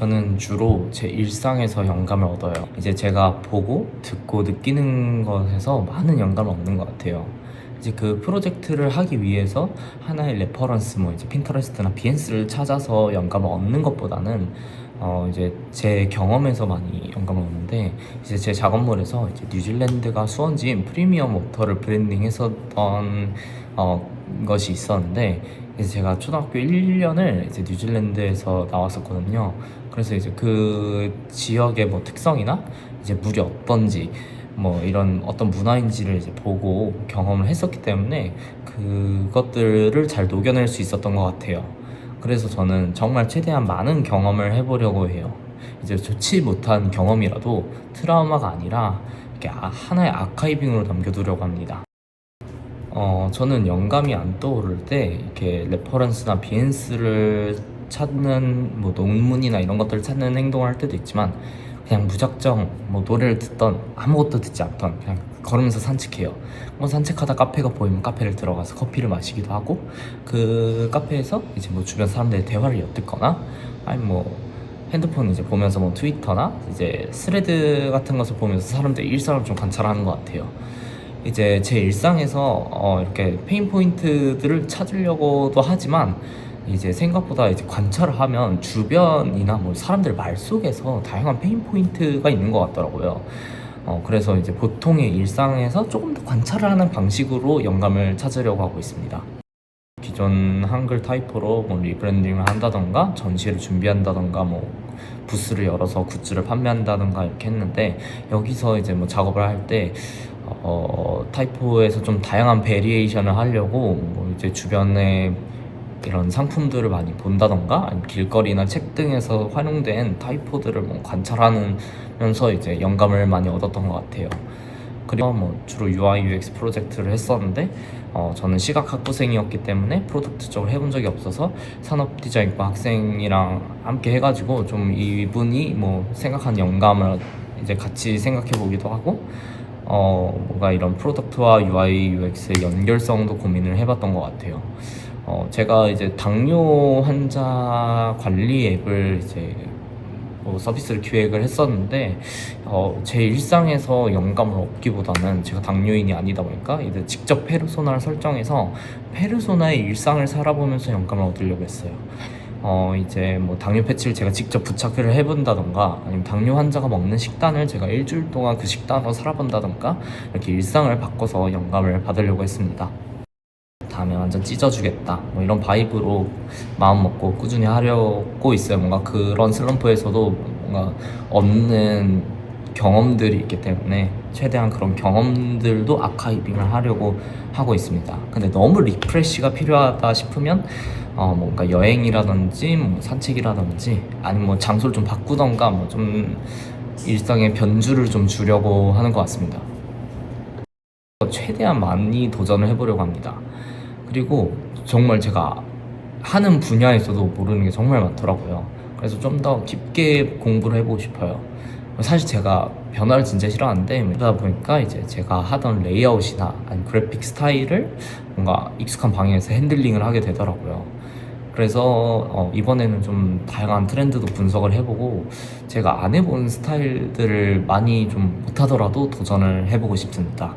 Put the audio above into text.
저는 주로 제 일상에서 영감을 얻어요. 이제 제가 보고 듣고 느끼는 것에서 많은 영감을 얻는 것 같아요. 이제 그 프로젝트를 하기 위해서 하나의 레퍼런스 뭐 이제 핀터레스트나 비엔스를 찾아서 영감을 얻는 것보다는 어 이제 제 경험에서 많이 영감을 얻는데 이제 제 작업물에서 이제 뉴질랜드가 수원지인 프리미엄 워터를 브랜딩했었던 어 것이 있었는데 이제 제가 초등학교 1년을 이제 뉴질랜드에서 나왔었거든요. 그래서 이제 그 지역의 뭐 특성이나 이제 물이 어떤지 뭐 이런 어떤 문화인지를 이제 보고 경험을 했었기 때문에 그것들을 잘 녹여낼 수 있었던 것 같아요. 그래서 저는 정말 최대한 많은 경험을 해보려고 해요. 이제 좋지 못한 경험이라도 트라우마가 아니라 이렇게 아- 하나의 아카이빙으로 남겨두려고 합니다. 어, 저는 영감이 안 떠오를 때 이렇게 레퍼런스나 비엔스를 찾는 뭐 논문이나 이런 것들을 찾는 행동을 할 때도 있지만 그냥 무작정 뭐 노래를 듣던 아무것도 듣지 않던 그냥 걸으면서 산책해요. 뭐 산책하다 카페가 보이면 카페를 들어가서 커피를 마시기도 하고 그 카페에서 이제 뭐 주변 사람들의 대화를 엿듣거나 아니 뭐 핸드폰 이제 보면서 뭐 트위터나 이제 스레드 같은 것을 보면서 사람들의 일상을 좀 관찰하는 것 같아요. 이제 제 일상에서 어 이렇게 페인 포인트들을 찾으려고도 하지만 이제 생각보다 이제 관찰을 하면 주변이나 뭐 사람들 말 속에서 다양한 페인 포인트가 있는 것 같더라고요. 어 그래서 이제 보통의 일상에서 조금 더 관찰을 하는 방식으로 영감을 찾으려고 하고 있습니다. 기존 한글 타이포로 뭐 리브랜딩을 한다던가 전시를 준비한다던가 뭐 부스를 열어서 굿즈를 판매한다던가 이렇게 했는데 여기서 이제 뭐 작업을 할 때 어, 타이포에서 좀 다양한 베리에이션을 하려고 뭐 이제 주변에 이런 상품들을 많이 본다던가 길거리나 책 등에서 활용된 타이포들을 뭐 관찰하면서 이제 영감을 많이 얻었던 것 같아요. 그리고 뭐 주로 UI UX 프로젝트를 했었는데 어, 저는 시각 학부생이었기 때문에 프로덕트 쪽을 해본 적이 없어서 산업 디자인과 학생이랑 함께 해가지고 좀 이분이 뭐 생각한 영감을 이제 같이 생각해 보기도 하고 어 뭔가 이런 프로덕트와 UI UX의 연결성도 고민을 해봤던 것 같아요. 어 제가 이제 당뇨 환자 관리 앱을 이제 뭐 서비스를 기획을 했었는데 어, 제 일상에서 영감을 얻기보다는 제가 당뇨인이 아니다 보니까 이제 직접 페르소나를 설정해서 페르소나의 일상을 살아보면서 영감을 얻으려고 했어요. 어 이제 뭐 당뇨 패치를 제가 직접 부착을 해본다던가 아니면 당뇨 환자가 먹는 식단을 제가 일주일 동안 그 식단으로 살아본다던가 이렇게 일상을 바꿔서 영감을 받으려고 했습니다. 다음에 완전 찢어주겠다 뭐 이런 바이브로 마음 먹고 꾸준히 하려고 있어요 뭔가 그런 슬럼프에서도 뭔가 얻는 경험들이 있기 때문에 최대한 그런 경험들도 아카이빙을 하려고 하고 있습니다 근데 너무 리프레시가 필요하다 싶으면 어 뭔가 여행이라든지 뭐 산책이라든지 아니면 뭐 장소를 좀 바꾸던가 뭐 좀 일상의 변주를 좀 주려고 하는 것 같습니다 최대한 많이 도전을 해보려고 합니다. 그리고 정말 제가 하는 분야에서도 모르는 게 정말 많더라고요. 그래서 좀 더 깊게 공부를 해보고 싶어요. 사실 제가 변화를 진짜 싫어하는데 그러다 보니까 이제 제가 하던 레이아웃이나 아니 그래픽 스타일을 뭔가 익숙한 방향에서 핸들링을 하게 되더라고요. 그래서 어, 이번에는 좀 다양한 트렌드도 분석을 해보고 제가 안 해본 스타일들을 많이 좀 못하더라도 도전을 해보고 싶습니다.